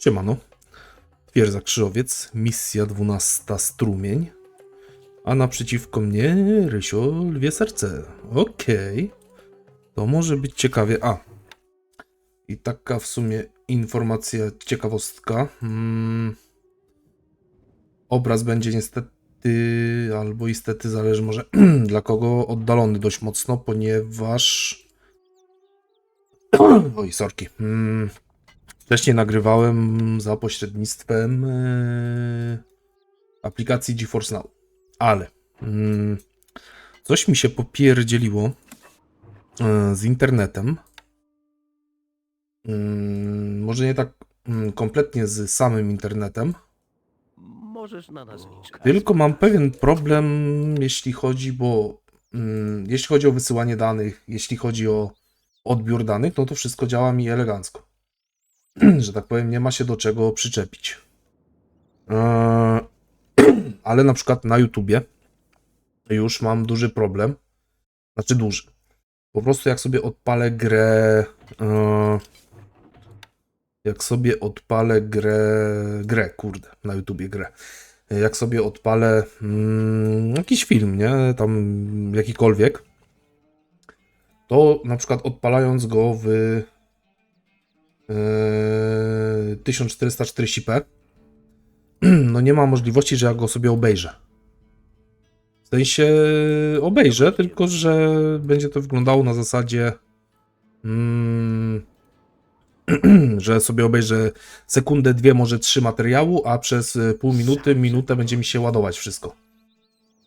Siemano. Twierdza Krzyżowiec, misja 12 Strumień. A naprzeciwko mnie Rysio Lwie Serce. Okej. To może być ciekawie. A. I taka w sumie informacja, ciekawostka. Hmm. Obraz będzie niestety, albo istety, zależy może dla kogo, oddalony dość mocno, ponieważ... Oj, sorki. Hmm. Wcześniej nagrywałem za pośrednictwem e, aplikacji GeForce Now, ale mm, coś mi się popierdzieliło e, z internetem. Mm, może nie tak mm, kompletnie z samym internetem, Możesz na nazwisko. tylko mam pewien problem, jeśli chodzi, bo jeśli chodzi o wysyłanie danych, jeśli chodzi o odbiór danych, no to wszystko działa mi elegancko. Że tak powiem, nie ma się do czego przyczepić. Eee, ale na przykład na YouTubie już mam duży problem. Znaczy duży. Po prostu jak sobie odpalę grę. eee, jak sobie odpalę grę. Grę, kurde, na YouTubie grę jak sobie odpalę mm, jakiś film, nie, tam jakikolwiek, to na przykład odpalając go w e, 1440p, no nie ma możliwości, że ja go sobie obejrzę. W sensie obejrzę, tylko że będzie to wyglądało na zasadzie, mm, że sobie obejrzę sekundę, dwie, może trzy materiału, a przez y, pół minuty, minutę będzie mi się ładować wszystko.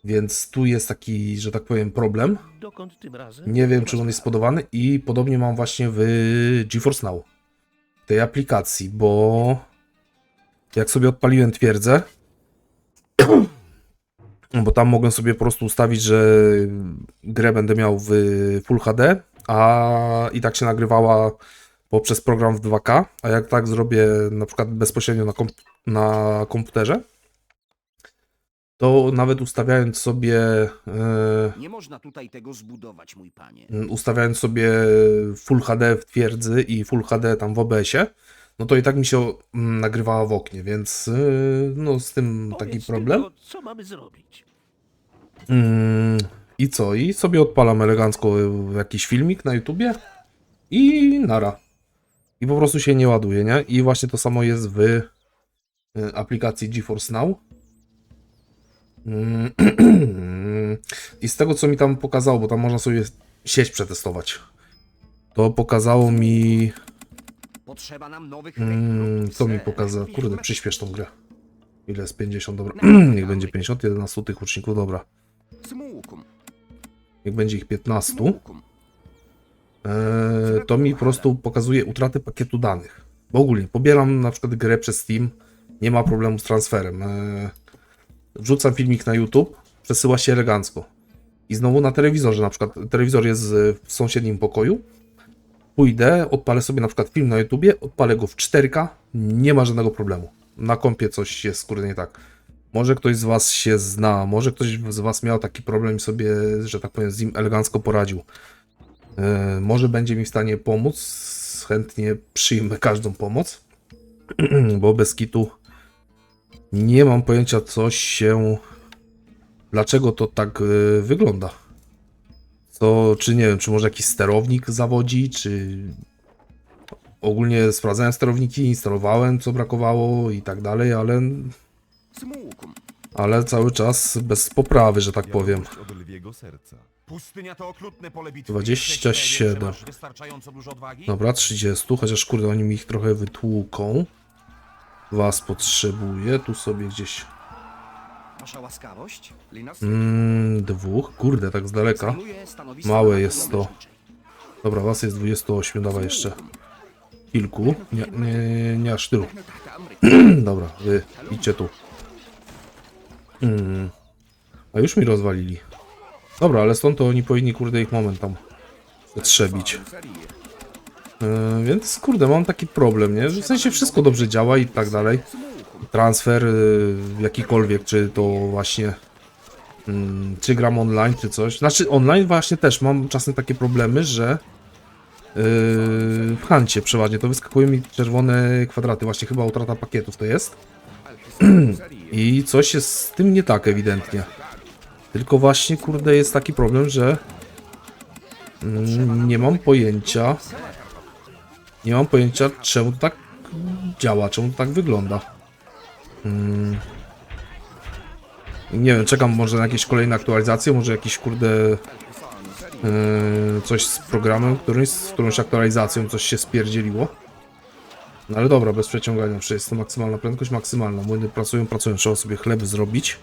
Więc tu jest taki, że tak powiem, problem. Nie wiem, czy on jest spodobany i podobnie mam właśnie w GeForce Now. Tej aplikacji, bo jak sobie odpaliłem twierdzę, bo tam mogłem sobie po prostu ustawić, że grę będę miał w Full HD, a i tak się nagrywała poprzez program w 2K, a jak tak zrobię na przykład bezpośrednio na, komp- na komputerze, to nawet ustawiając sobie e, Nie można tutaj tego zbudować, mój panie. ustawiając sobie Full HD w twierdzy i Full HD tam w OBS-ie, no to i tak mi się mm, nagrywała w oknie, więc yy, no z tym taki Powiedz problem. Tylko, co mamy zrobić? Mm, I co? I sobie odpalam elegancko jakiś filmik na YouTubie i nara. I po prostu się nie ładuje, nie? I właśnie to samo jest w aplikacji GeForce Now. I z tego, co mi tam pokazało, bo tam można sobie sieć przetestować, to pokazało mi. Potrzeba nam nowych Mm, co mi pokazało? Kurde, przyspiesz tą grę. Ile jest 50, dobra. Niech będzie 50, 11 tych uczniów, dobra. Niech będzie ich 15. smukum. Eee, to mi po prostu pokazuje utratę pakietu danych. Bo ogólnie pobieram na przykład grę przez Steam, nie ma problemu z transferem. Eee, wrzucam filmik na YouTube, przesyła się elegancko. I znowu na telewizorze, na przykład telewizor jest e, w sąsiednim pokoju. Pójdę, odpalę sobie na przykład film na YouTubie, odpalę go w 4K, nie ma żadnego problemu. Na kompie coś jest kurde nie tak. Może ktoś z Was się zna, może ktoś z Was miał taki problem i sobie, że tak powiem, z nim elegancko poradził. E, może będzie mi w stanie pomóc. Chętnie przyjmę każdą pomoc, bo bez kitu nie mam pojęcia, co się. Dlaczego to tak e, wygląda? Co, czy nie wiem, czy może jakiś sterownik zawodzi, czy ogólnie sprawdzałem sterowniki, instalowałem co brakowało i tak dalej, ale, ale cały czas bez poprawy, że tak powiem. Wiadomość od lwiego serca. Pustynia to okrutne pole bitwy. 27. Jesteś pewien, że masz wystarczająco dużo odwagi? Dobra, 30, chociaż kurde, oni mi ich trochę wytłuką. Was potrzebuję, tu sobie gdzieś. Wasza łaskawość? Mm, dwóch, kurde, tak z daleka. Małe jest to. Dobra, was jest 28, dawaj jeszcze. Kilku. Nie, nie, nie aż tylu. Dobra, wy idźcie tu. Mm. A już mi rozwalili. Dobra, ale stąd to oni powinni, kurde, ich moment tam przetrzebić. E, więc kurde, mam taki problem, nie? Że w sensie wszystko dobrze działa i tak dalej. Transfer y, jakikolwiek, czy to właśnie mm, czy gram online, czy coś. Znaczy online właśnie też mam czasem takie problemy, że y, w Hancie przeważnie to wyskakują mi czerwone kwadraty, właśnie chyba utrata pakietów to jest. I coś jest z tym nie tak ewidentnie. Tylko właśnie, kurde, jest taki problem, że mm, nie mam pojęcia nie mam pojęcia, czemu to tak działa, czemu to tak wygląda. Hmm. Nie wiem, czekam może na jakieś kolejne aktualizacje, może jakieś kurde yy, coś z programem, którymś, z którąś aktualizacją coś się spierdzieliło. No ale dobra, bez przeciągania, przecież jest to maksymalna prędkość, maksymalna. Młyny pracują, pracują, trzeba sobie chleb zrobić.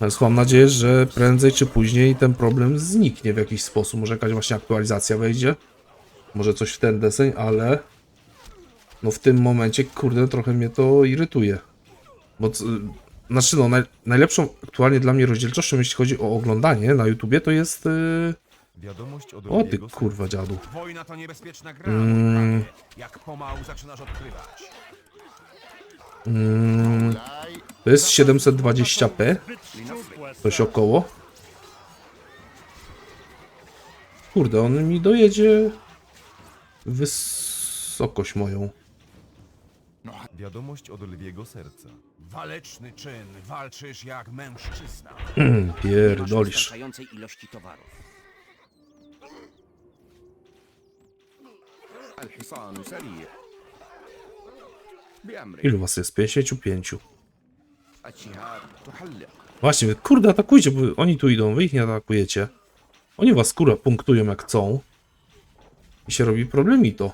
Więc mam nadzieję, że prędzej czy później ten problem zniknie w jakiś sposób. Może jakaś właśnie aktualizacja wejdzie. Może coś w ten deseń, ale no w tym momencie, kurde, trochę mnie to irytuje. Bo znaczy no, naj, najlepszą aktualnie dla mnie rozdzielczością, jeśli chodzi o oglądanie na YouTubie, to jest... Yy... Wiadomość od O ty kurwa dziadu. Wojna to niebezpieczna gra, Mm. jak pomału zaczynasz odkrywać. Mm, to jest 720p, coś około. Kurde, on mi dojedzie wysokość moją. Wiadomość od lwiego serca. Waleczny czyn, walczysz jak mężczyzna. Mm, Nie masz Pierdolisz. wystarczającej ilości towarów. الحصان سريع بأمرك Ilu was jest? 55. الشهاب تحلق Właśnie, wy, kurde, atakujcie, bo oni tu idą, wy ich nie atakujecie. Oni was, kurwa, punktują jak chcą. Się robi problemito.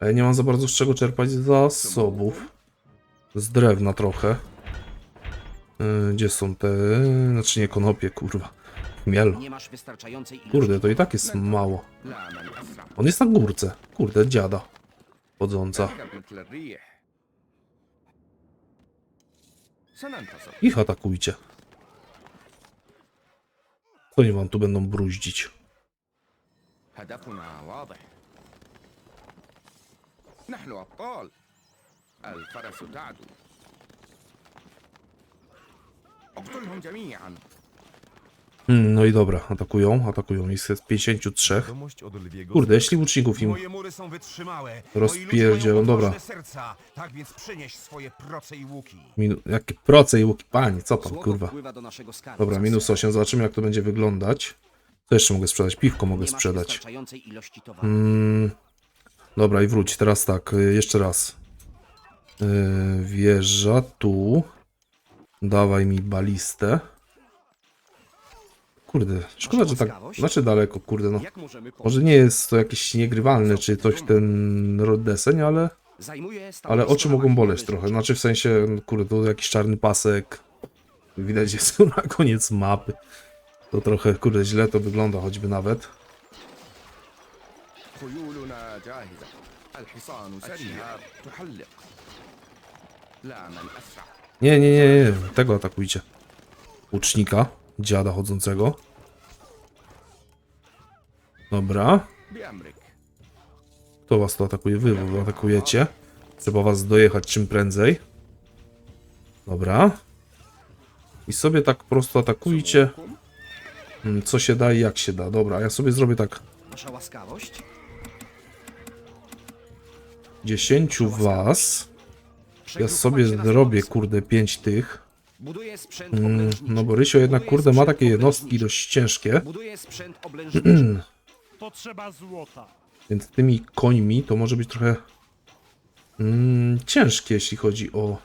A ja nie mam za bardzo z czego czerpać zasobów. Z drewna trochę. E, gdzie są te... Znaczy nie konopie, kurwa. Miel. Kurde, to i tak jest mało. On jest na górce. Kurde, dziada. Chodząca. Ich atakujcie. Co nie wam tu będą bruździć? هدفنا واضح نحن أبطال الفرس تعدو اقتلهم جميعا Hmm, no i dobra, atakują, atakują. Ich jest 53. Wiadomość od lwiego Kurde, serca. jeśli łuczników im... Moje mury są wytrzymałe. rozpierdzielą, moi ludzie mają dobra. odważne serca. Tak więc przynieś swoje proce i łuki. Minu... Jakie proce i łuki, pani, co tam, Słowo kurwa. wpływa do naszego skarbu. Dobra, minus 8, zobaczymy jak to będzie wyglądać. Co jeszcze mogę sprzedać? Piwko mogę sprzedać. Mm, dobra, i wróć, teraz tak, y, jeszcze raz. Yy, wieża tu. Dawaj mi balistę. Kurde, szkoda, że tak, znaczy daleko, kurde, no. Może nie jest to jakiś niegrywalny, czy coś ten deseń, ale, ale oczy mogą boleć trochę. Znaczy w sensie, kurde, to jakiś czarny pasek. Widać jest na koniec mapy. To trochę, kurde, źle to wygląda choćby nawet. Nie, nie, nie, nie, tego atakujcie. Łucznika, dziada chodzącego. Dobra. Kto was to atakuje? Wy, wy atakujecie. Trzeba was dojechać czym prędzej. Dobra. I sobie tak prosto atakujcie. Mm, co się da i jak się da. Dobra, ja sobie zrobię tak. Wasza łaskawość? Dziesięciu was. Ja sobie zrobię, kurde, pięć tych. Mm, no bo Rysio jednak, kurde, ma takie jednostki dość ciężkie. Złota. Więc tymi końmi to może być trochę mm, ciężkie, jeśli chodzi o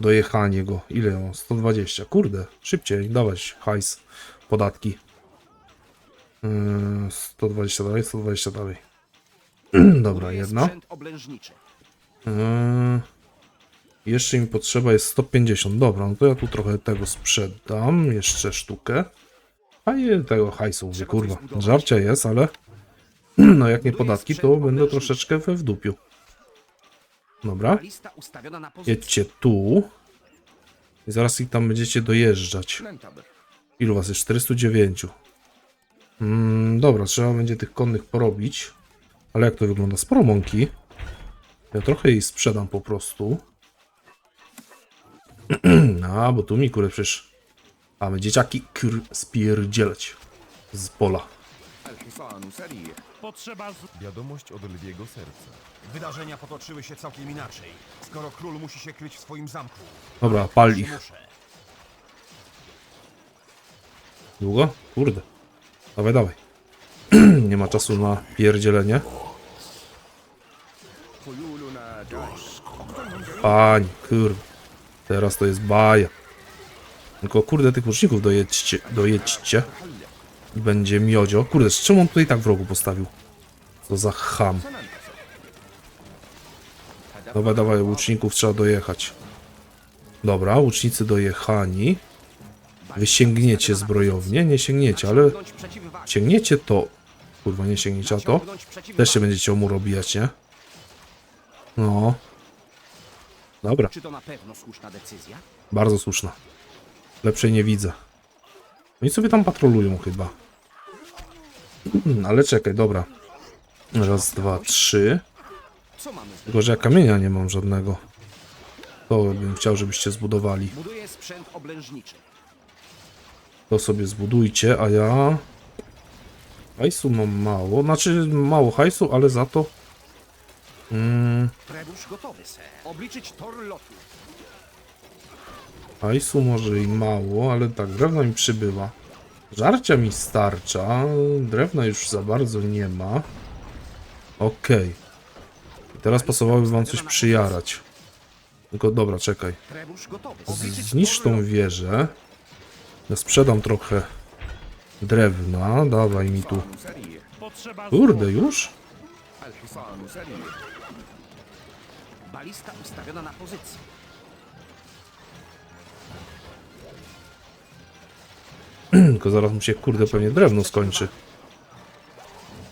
dojechanie go. Ile on? 120. Kurde, szybciej, dawać hajs, podatki. Yy, 120 dalej, 120 dalej. Dobra, jedna. Yy, jeszcze mi potrzeba jest 150. Dobra, no to ja tu trochę tego sprzedam. Jeszcze sztukę. A i tego hajsu, kurwa. Żarcia jest, ale no jak nie podatki, to będę troszeczkę we wdupiu. Dobra. Jedźcie tu. I zaraz ich tam będziecie dojeżdżać. Ilu was jest? 409. Mm, dobra, trzeba będzie tych konnych porobić. Ale jak to wygląda? Sporo mąki. Ja trochę jej sprzedam po prostu. A, bo tu mi kurde przecież... A, my dzieciaki kur spierdzielać z pola. Potrzeba z... Wiadomość od lwiego serca. Wydarzenia potoczyły się całkiem inaczej, skoro król musi się kryć w swoim zamku. Dobra, pal ich. Długo? Kurde. Dawaj, dawaj. Nie ma czasu na pierdzielenie. Pani, kurde. Teraz to jest baja. Tylko kurde tych łuczników dojedźcie, dojedźcie. Będzie miodzio. Kurde, z czym on tutaj tak w rogu postawił? Co za ham. Dawaj, dawaj, łuczników trzeba dojechać. Dobra, łucznicy dojechani. Wy sięgniecie zbrojownie? Nie sięgniecie, ale sięgniecie to... Kurwa, nie sięgniecie, a to? Też się będziecie o mur obijać, nie? No. Dobra. Czy to na pewno słuszna decyzja? Bardzo słuszna. Lepszej nie widzę. Oni sobie tam patrolują chyba. Hmm, ale czekaj, dobra. Raz, dwa, trzy. Tylko, że ja kamienia nie mam żadnego. To bym chciał, żebyście zbudowali. To sobie zbudujcie, a ja... Hajsu mam mało. Znaczy, mało hajsu, ale za to... Mm, hajsu może i mało, ale tak, drewna mi przybywa. Żarcia mi starcza. Drewna już za bardzo nie ma. Okej. Okay. Teraz pasowałoby wam coś przyjarać. Tylko dobra, czekaj. Zniszcz tą wieżę. Ja sprzedam trochę drewna. Dawaj mi tu. Kurde, już? Balista ustawiona na pozycji. Tylko zaraz mu się, kurde, pewnie drewno skończy.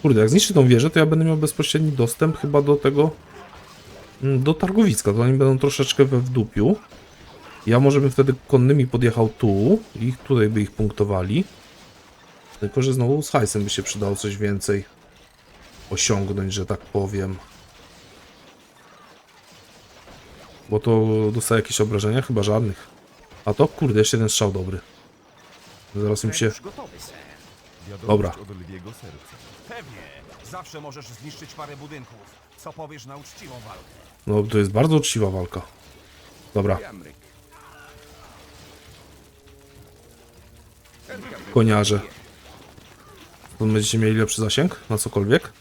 Kurde, jak zniszczy tą wieżę, to ja będę miał bezpośredni dostęp chyba do tego... mm, Do targowiska, to oni będą troszeczkę we wdupiu. Ja może bym wtedy konnymi podjechał tu i tutaj by ich punktowali. Tylko, że znowu z hajsem by się przydało coś więcej osiągnąć, że tak powiem. Bo to dostaje jakieś obrażenia? Chyba żadnych. A to, kurde, jeszcze jeden strzał dobry. Zaraz im się... Dobra. Pewnie. Zawsze możesz zniszczyć parę budynków. Co powiesz na uczciwą walkę? No to jest bardzo uczciwa walka. Dobra, koniarze. Będziecie mieli lepszy zasięg na cokolwiek.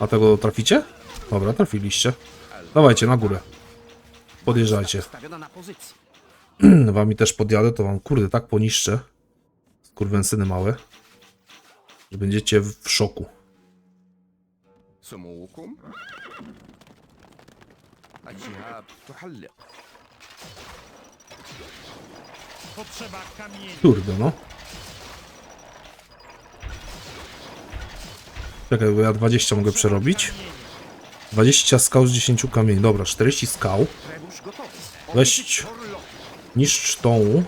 A tego traficie? Dobra, trafiliście. Dawajcie, na górę. Podjeżdżajcie. Ustawiona na pozycji. Wami też podjadę, to wam kurde tak poniszczę. Kurwęsyny małe. Że będziecie w szoku. سموكم الشهاب تحلق Potrzeba kamieni. Kurde, no. Czekaj, bo ja 20 mogę przerobić. Kamieni. 20 skał z 10 kamieni. Dobra, 40 skał. Weź. Niszcz tą.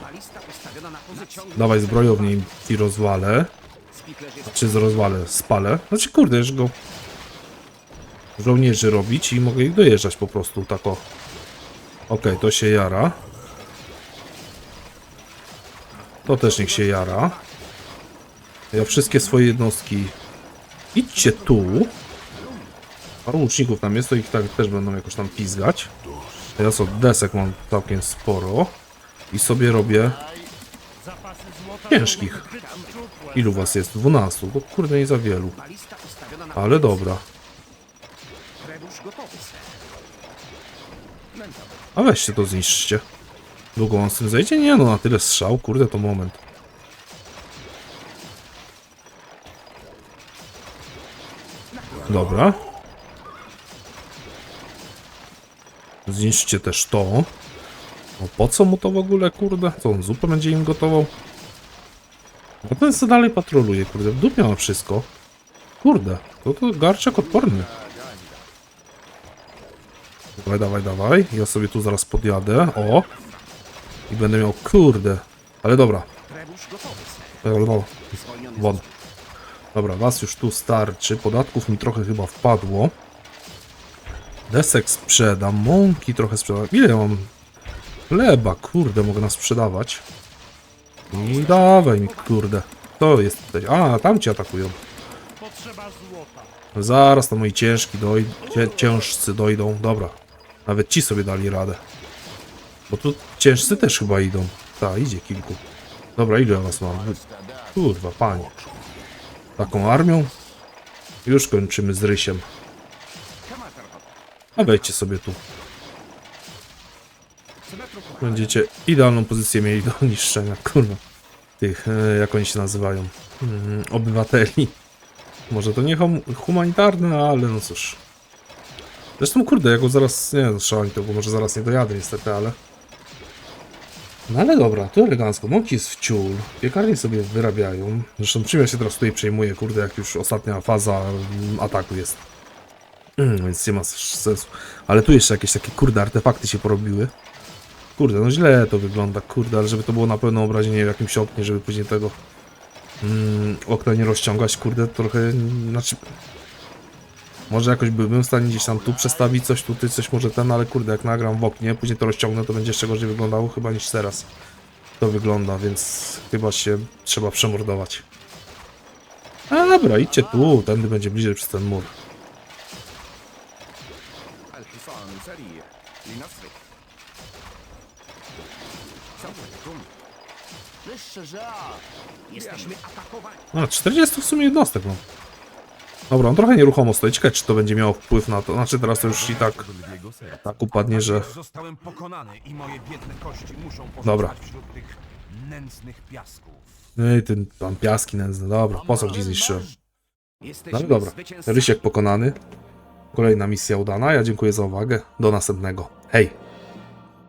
Dawaj zbrojownię i rozwalę. Czy z rozwalę? Spalę. Znaczy kurde, już go żołnierzy robić i mogę ich dojeżdżać po prostu tak o. Okej, to się jara. To też niech się jara. Ja wszystkie swoje jednostki idźcie tu. Paru łuczników tam jest, to ich tak też będą jakoś tam pizgać. Ja co, desek mam całkiem sporo. I sobie robię Ciężkich. Ilu was jest? 12. Bo kurde nie za wielu. Ale dobra. A weźcie to zniszczcie. Długo on z tym zejdzie? Nie no, na tyle strzał, kurde to moment. Dobra. Zniszczcie też to. No po co mu to w ogóle, kurde? Co on zupę będzie im gotował? A ten co dalej patroluje, kurde, w dupie ma wszystko. Kurde, to to garczak odporny. Dawaj, dawaj, dawaj. Ja sobie tu zaraz podjadę. O! I będę miał, kurde. Ale dobra. No, won. Dobra, was już tu starczy. Podatków mi trochę chyba wpadło. Desek sprzedam. Mąki trochę sprzedam. Ile ja mam? Chleba, kurde, mogę nas sprzedawać. I dawaj mi, kurde. To jest tutaj. A, tam cię atakują. Zaraz to moi ciężki doj... cię, ciężcy dojdą. Dobra. Nawet ci sobie dali radę. Bo tu ciężcy też chyba idą. Tak, idzie kilku. Dobra, ile ja was mam? Kurwa, panie. Taką armią? Już kończymy z rysiem. A wejdźcie sobie tu. Będziecie idealną pozycję mieli do niszczenia, kurwa. Tych, e, jak oni się nazywają? Mm, obywateli. Może to nie hum humanitarne, ale no cóż. Zresztą kurde, jak go zaraz, nie no, szaleń to, bo może zaraz nie dojadę niestety, ale... No ale dobra, to elegancko. Mąki jest w ciul, piekarnie sobie wyrabiają. Zresztą czym ja się teraz tutaj przejmuję, kurde, jak już ostatnia faza mm, ataku jest. Mm, więc nie ma sensu. Ale tu jeszcze jakieś takie, kurde, artefakty się porobiły. Kurde, no źle to wygląda, kurde, ale żeby to było na pewno obrażenie w jakimś oknie, żeby później tego mm, okna nie rozciągać, kurde, trochę, mm, znaczy... Może jakoś byłbym w stanie gdzieś tam tu przestawić coś, tutaj coś może ten, ale kurde, jak nagram w oknie, później to rozciągnę, to będzie jeszcze gorzej wyglądało chyba niż teraz to wygląda, więc chyba się trzeba przemordować. A dobra, idźcie tu, tędy będzie bliżej przez ten mur. czasu. Co. Jesteśmy atakowani. No, 40 w sumie jednostek, no. Dobra, on trochę nieruchomo stoi. Ciekawe, czy to będzie miało wpływ na to. Znaczy teraz to już i tak, tak upadnie, że... Zostałem pokonany i moje biedne kości muszą Dobra. wśród tych nędznych piasków. No Ej, ten tam piaski nędzne. Dobra, po co gdzieś zniszczyłem? No dobra. Rysiek pokonany. Kolejna misja udana. Ja dziękuję za uwagę. Do następnego. Hey,